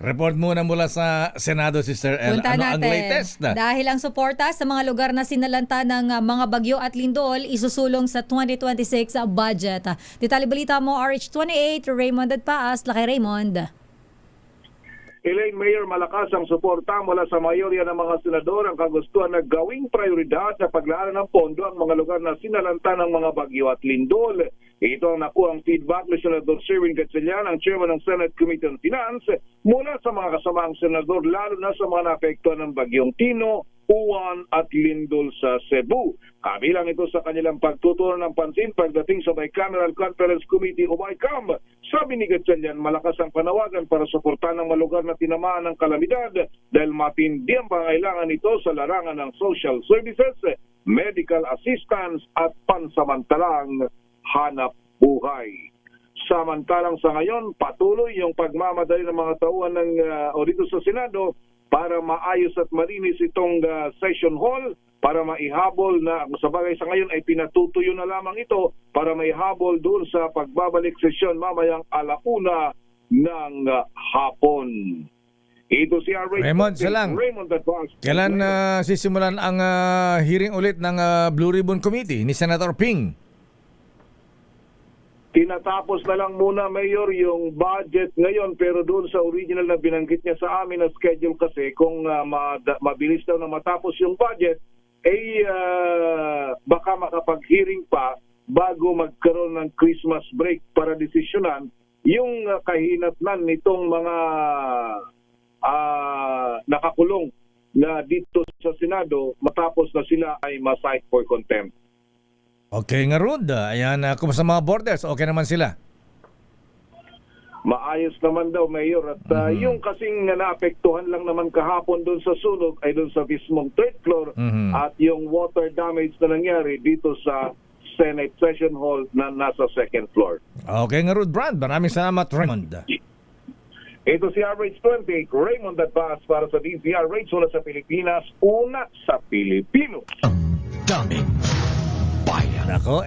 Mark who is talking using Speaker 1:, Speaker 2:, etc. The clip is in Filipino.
Speaker 1: Report muna mula sa Senado, Sister El.
Speaker 2: Punta
Speaker 1: ano ang
Speaker 2: natin.
Speaker 1: latest na?
Speaker 2: Dahil ang suporta sa mga lugar na sinalanta ng uh, mga bagyo at lindol isusulong sa 2026 budget. Detalye balita mo, RH28, Raymond at Paas. Laki Raymond.
Speaker 3: Elaine Mayor, malakas ang suporta mula sa mayorya ng mga senador ang kagustuhan na gawing prioridad sa paglaan ng pondo ang mga lugar na sinalanta ng mga bagyo at lindol. Ito ang nakuha ang feedback ni Senador Sherwin Gatchalian, ang chairman ng Senate Committee on Finance, mula sa mga kasamaang senador lalo na sa mga naapektuhan ng bagyong Tino, Uwan at Lindol sa Cebu. Kabilang ito sa kanilang pagtutunan ng pansin pagdating sa Bicameral Conference Committee o BICAM. Sabi ni Gatchalian, malakas ang panawagan para suportahan ng malugar na tinamaan ng kalamidad dahil matindi ang pangailangan nito sa larangan ng social services, medical assistance at pansamantalang hanap buhay. Samantalang sa ngayon, patuloy yung pagmamadali ng mga tauhan ng uh, o dito sa Senado para maayos at malinis itong uh, session hall para maihabol na sa bagay sa ngayon ay pinatutuyo na lamang ito para maihabol doon sa pagbabalik sesyon mamayang alauna ng uh, hapon. Ito si R.
Speaker 1: Raymond, siya lang.
Speaker 3: Raymond.
Speaker 1: Kailan ah, sisimulan ang ah, hearing ulit ng ah, Blue Ribbon Committee ni Senator Ping?
Speaker 3: Tinatapos na lang muna, Mayor, yung budget ngayon pero doon sa original na binanggit niya sa amin na schedule kasi kung mada- mabilis daw na matapos yung budget, eh ah, baka makapag-hearing pa bago magkaroon ng Christmas break para desisyonan yung ah, kahinatnan nitong mga ah, nakakulong na dito sa Senado matapos na sila ay ma-cite for contempt.
Speaker 1: Okay nga Rod. Ayan, uh, kumusta mga borders? Okay naman sila?
Speaker 3: Maayos naman daw, Mayor. At uh, yung kasing naapektuhan lang naman kahapon doon sa sunog ay doon sa mismong third floor
Speaker 1: Mhm.
Speaker 3: at yung water damage na nangyari dito sa Senate Session Hall na nasa second floor.
Speaker 1: Okay nga Rod Brand. Maraming salamat Raymond.
Speaker 3: Ito si RH28, Raymond Advance para sa DZRH, una sa Pilipinas, una sa Pilipino.
Speaker 4: Ang daming.
Speaker 1: Nako,